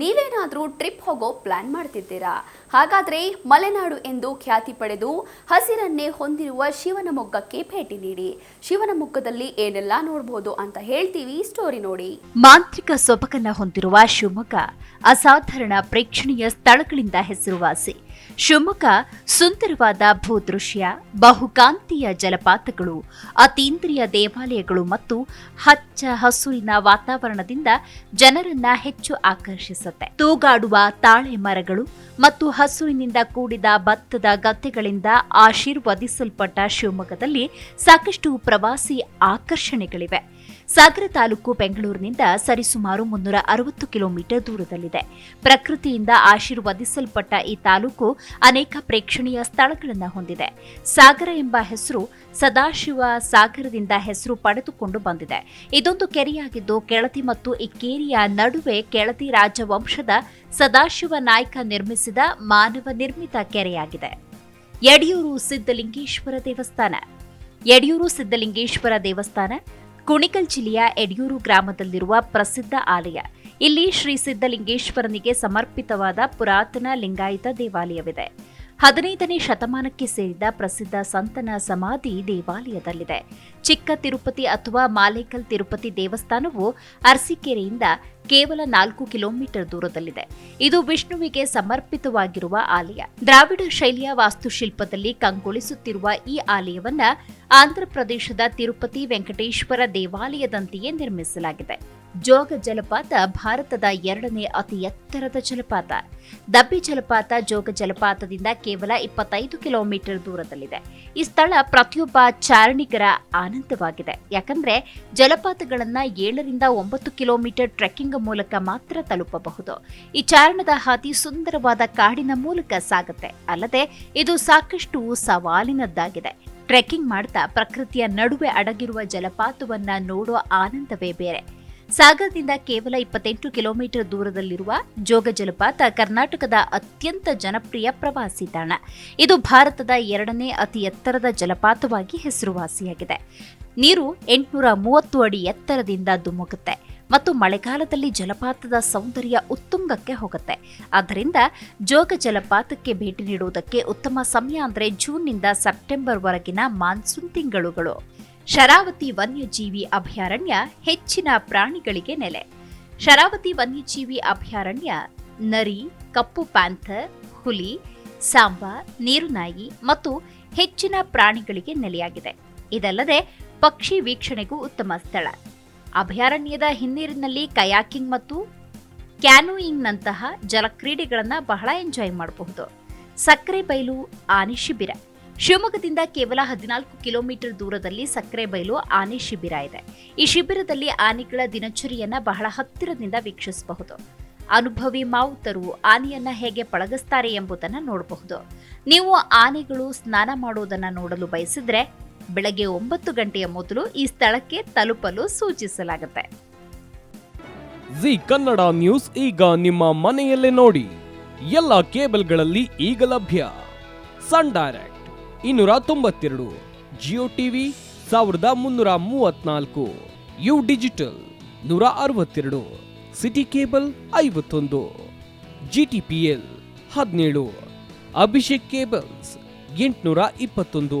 ನೀವೇ ನೀವೇನಾದರೂ ಟ್ರಿಪ್ ಹೋಗೋ ಪ್ಲಾನ್ ಮಾಡ್ತಿದ್ದೀರಾ? ಹಾಗಾದ್ರೆ ಮಲೆನಾಡು ಎಂದು ಖ್ಯಾತಿ ಪಡೆದು ಹಸಿರನ್ನೇ ಹೊಂದಿರುವ ಶಿವನಮೊಗ್ಗಕ್ಕೆ ಭೇಟಿ ನೀಡಿ. ಶಿವನಮೊಗ್ಗದಲ್ಲಿ ಏನೆಲ್ಲ ನೋಡಬಹುದು ಅಂತ ಹೇಳ್ತೀವಿ ಸ್ಟೋರಿ ನೋಡಿ. ಮಾಂತ್ರಿಕ ಸೊಬಕನ್ನ ಹೊಂದಿರುವ ಶಿವಮೊಗ್ಗ, ಅಸಾಧಾರಣ ಪ್ರೇಕ್ಷಣೀಯ ಸ್ಥಳಗಳಿಂದ ಹೆಸರುವಾಸಿ. ಶಿವಮೊಗ್ಗ ಸುಂದರವಾದ ಭೂದೃಶ್ಯ, ಬಹುಕಾಂತೀಯ ಜಲಪಾತಗಳು ಅತೀಂದ್ರಿಯ ದೇವಾಲಯಗಳು ಮತ್ತು ಹಚ್ಚ ಹಸುರಿನ ವಾತಾವರಣದಿಂದ ಜನರನ್ನ ಹೆಚ್ಚು ಆಕರ್ಷಿಸುತ್ತೆ. ತೂಗಾಡುವ ತಾಳೆ ಮರಗಳು ಮತ್ತು ಹಸುವಿನಿಂದ ಕೂಡಿದ ಭತ್ತದ ಗದ್ದೆಗಳಿಂದ ಆಶೀರ್ವದಿಸಲ್ಪಟ್ಟ ಶಿವಮೊಗ್ಗದಲ್ಲಿ ಸಾಕಷ್ಟು ಪ್ರವಾಸಿ ಆಕರ್ಷಣೆಗಳಿವೆ. ಸಾಗರ ತಾಲೂಕು ಬೆಂಗಳೂರಿನಿಂದ ಸರಿಸುಮಾರು ಮುನ್ನೂರ ಅರವತ್ತು ಕಿಲೋಮೀಟರ್ ದೂರದಲ್ಲಿದೆ. ಪ್ರಕೃತಿಯಿಂದ ಆಶೀರ್ವದಿಸಲ್ಪಟ್ಟ ಈ ತಾಲೂಕು ಅನೇಕ ಪ್ರೇಕ್ಷಣೀಯ ಸ್ಥಳಗಳನ್ನು ಹೊಂದಿದೆ. ಸಾಗರ ಎಂಬ ಹೆಸರು ಸದಾಶಿವ ಸಾಗರದಿಂದ ಹೆಸರು ಪಡೆದುಕೊಂಡು ಬಂದಿದೆ. ಇದೊಂದು ಕೆರೆಯಾಗಿದ್ದು ಕೆಳದಿ ಮತ್ತು ಇಕ್ಕೇರಿಯ ನಡುವೆ ಕೆಳದಿ ರಾಜವಂಶದ ಸದಾಶಿವ ನಾಯ್ಕ ನಿರ್ಮಿಸಿದ ಮಾನವ ನಿರ್ಮಿತ ಕೆರೆಯಾಗಿದೆ. ಯಡಿಯೂರು ಸಿದ್ದಲಿಂಗೇಶ್ವರ ದೇವಸ್ಥಾನ. ಯಡಿಯೂರು ಸಿದ್ದಲಿಂಗೇಶ್ವರ ದೇವಸ್ಥಾನ ಕುಣಿಕಲ್ ಜಿಲ್ಲೆಯ ಯಡಿಯೂರು ಗ್ರಾಮದಲ್ಲಿರುವ ಪ್ರಸಿದ್ಧ ಆಲಯ. ಇಲ್ಲಿ ಶ್ರೀ ಸಿದ್ದಲಿಂಗೇಶ್ವರನಿಗೆ ಸಮರ್ಪಿತವಾದ ಪುರಾತನ ಲಿಂಗಾಯತ ದೇವಾಲಯವಿದೆ. ಹದಿನೈದನೇ ಶತಮಾನಕ್ಕೆ ಸೇರಿದ ಪ್ರಸಿದ್ಧ ಸಂತನ ಸಮಾಧಿ ದೇವಾಲಯದಲ್ಲಿದೆ. ಚಿಕ್ಕ ತಿರುಪತಿ ಅಥವಾ ಮಾಲೇಕಲ್ ತಿರುಪತಿ ದೇವಸ್ಥಾನವು ಅರಸೀಕೆರೆಯಿಂದ ಕೇವಲ ನಾಲ್ಕು ಕಿಲೋಮೀಟರ್ ದೂರದಲ್ಲಿದೆ. ಇದು ವಿಷ್ಣುವಿಗೆ ಸಮರ್ಪಿತವಾಗಿರುವ ಆಲಯ. ದ್ರಾವಿಡ ಶೈಲಿಯ ವಾಸ್ತುಶಿಲ್ಪದಲ್ಲಿ ಕಂಗೊಳಿಸುತ್ತಿರುವ ಈ ಆಲಯವನ್ನ ಆಂಧ್ರಪ್ರದೇಶದ ತಿರುಪತಿ ವೆಂಕಟೇಶ್ವರ ದೇವಾಲಯದಂತೆಯೇ ನಿರ್ಮಿಸಲಾಗಿದೆ. ಜೋಗ ಜಲಪಾತ ಭಾರತದ ಎರಡನೇ ಅತಿ ಎತ್ತರದ ಜಲಪಾತ. ದಬ್ಬಿ ಜಲಪಾತ ಜೋಗ ಜಲಪಾತದಿಂದ ಕೇವಲ ಇಪ್ಪತ್ತೈದು ಕಿಲೋಮೀಟರ್ ದೂರದಲ್ಲಿದೆ. ಈ ಸ್ಥಳ ಪ್ರತಿಯೊಬ್ಬ ಚಾರಣಿಗರ ಆನಂದವಾಗಿದೆ. ಯಾಕಂದ್ರೆ ಜಲಪಾತಗಳನ್ನ ಏಳರಿಂದ ಒಂಬತ್ತು ಕಿಲೋಮೀಟರ್ ಟ್ರೆಕ್ಕಿಂಗ್ ಮೂಲಕ ಮಾತ್ರ ತಲುಪಬಹುದು. ಈ ಚಾರಣದ ಹಾದಿ ಸುಂದರವಾದ ಕಾಡಿನ ಮೂಲಕ ಸಾಗುತ್ತೆ. ಅಲ್ಲದೆ ಇದು ಸಾಕಷ್ಟು ಸವಾಲಿನದ್ದಾಗಿದೆ. ಟ್ರೆಕ್ಕಿಂಗ್ ಮಾಡ್ತಾ ಪ್ರಕೃತಿಯ ನಡುವೆ ಅಡಗಿರುವ ಜಲಪಾತವನ್ನ ನೋಡುವ ಆನಂದವೇ ಬೇರೆ. ಸಾಗರದಿಂದ ಕೇವಲ ಇಪ್ಪತ್ತೆಂಟು ಕಿಲೋಮೀಟರ್ ದೂರದಲ್ಲಿರುವ ಜೋಗ ಜಲಪಾತ ಕರ್ನಾಟಕದ ಅತ್ಯಂತ ಜನಪ್ರಿಯ ಪ್ರವಾಸಿ ತಾಣ. ಇದು ಭಾರತದ ಎರಡನೇ ಅತಿ ಎತ್ತರದ ಜಲಪಾತವಾಗಿ ಹೆಸರುವಾಸಿಯಾಗಿದೆ. ನೀರು ಎಂಟುನೂರ ಮೂವತ್ತು ಅಡಿ ಎತ್ತರದಿಂದ ಧುಮುಕುತ್ತೆ. ಮತ್ತು ಮಳೆಗಾಲದಲ್ಲಿ ಜಲಪಾತದ ಸೌಂದರ್ಯ ಉತ್ತುಂಗಕ್ಕೆ ಹೋಗುತ್ತೆ. ಆದ್ದರಿಂದ ಜೋಗ ಜಲಪಾತಕ್ಕೆ ಭೇಟಿ ನೀಡುವುದಕ್ಕೆ ಉತ್ತಮ ಸಮಯ ಅಂದರೆ ಜೂನ್ನಿಂದ ಸೆಪ್ಟೆಂಬರ್ವರೆಗಿನ ಮಾನ್ಸೂನ್ ತಿಂಗಳುಗಳು. ಶರಾವತಿ ವನ್ಯಜೀವಿ ಅಭಯಾರಣ್ಯ, ಹೆಚ್ಚಿನ ಪ್ರಾಣಿಗಳಿಗೆ ನೆಲೆ. ಶರಾವತಿ ವನ್ಯಜೀವಿ ಅಭಯಾರಣ್ಯ, ನರಿ, ಕಪ್ಪು ಪ್ಯಾಂಥರ್, ಹುಲಿ, ಸಾಂಬ, ನೀರುನಾಯಿ ಮತ್ತು ಹೆಚ್ಚಿನ ಪ್ರಾಣಿಗಳಿಗೆ ನೆಲೆಯಾಗಿದೆ. ಇದಲ್ಲದೆ ಪಕ್ಷಿ ವೀಕ್ಷಣೆಗೂ ಉತ್ತಮ ಸ್ಥಳ. ಅಭಯಾರಣ್ಯದ ಹಿನ್ನೀರಿನಲ್ಲಿ ಕಯಾಕಿಂಗ್ ಮತ್ತು ಕ್ಯಾನೋಯಿಂಗ್ನಂತಹ ಜಲಕ್ರೀಡೆಗಳನ್ನು ಬಹಳ ಎಂಜಾಯ್ ಮಾಡಬಹುದು. ಸಕ್ಕರೆ ಬೈಲು ಆನೆ ಶಿಬಿರ. ಶಿವಮೊಗ್ಗದಿಂದ ಕೇವಲ ಹದಿನಾಲ್ಕು ಕಿಲೋಮೀಟರ್ ದೂರದಲ್ಲಿ ಸಕ್ಕರೆ ಬೈಲು ಆನೆ ಶಿಬಿರ ಇದೆ. ಈ ಶಿಬಿರದಲ್ಲಿ ಆನೆಗಳ ದಿನಚರಿಯನ್ನ ಬಹಳ ಹತ್ತಿರದಿಂದ ವೀಕ್ಷಿಸಬಹುದು. ಅನುಭವಿ ಮಾವುತರು ಆನೆಯನ್ನ ಹೇಗೆ ಪಳಗಿಸ್ತಾರೆ ಎಂಬುದನ್ನು ನೋಡಬಹುದು. ನೀವು ಆನೆಗಳು ಸ್ನಾನ ಮಾಡುವುದನ್ನು ನೋಡಲು ಬಯಸಿದ್ರೆ ಬೆಳಗ್ಗೆ ಒಂಬತ್ತು ಗಂಟೆಯ ಮೊದಲು ಈ ಸ್ಥಳಕ್ಕೆ ತಲುಪಲು ಸೂಚಿಸಲಾಗುತ್ತೆ. ಜಿ ಕನ್ನಡ ನ್ಯೂಸ್ ಈಗ ನಿಮ್ಮ ಮನೆಯಲ್ಲೇ ನೋಡಿ. ಎಲ್ಲ ಕೇಬಲ್ಗಳಲ್ಲಿ ಈಗ ಲಭ್ಯ. ಸನ್ ಡೈರೆಕ್ಟ್ ಇನ್ನೂರ ತೊಂಬತ್ತೆರಡು, ಜಿಯೋ ಟಿವಿ ಸಾವಿರದ ಮುನ್ನೂರ ಮೂವತ್ನಾಲ್ಕು, ಯು ಡಿಜಿಟಲ್ ನೂರ ಅರವತ್ತೆರಡು, ಸಿಟಿ ಕೇಬಲ್ ಐವತ್ತೊಂದು ಜಿ ಟಿ ಪಿ ಎಲ್ ಹದಿನೇಳು, ಅಭಿಷೇಕ್ ಕೇಬಲ್ಸ್ ಎಂಟುನೂರ ಇಪ್ಪತ್ತೊಂದು.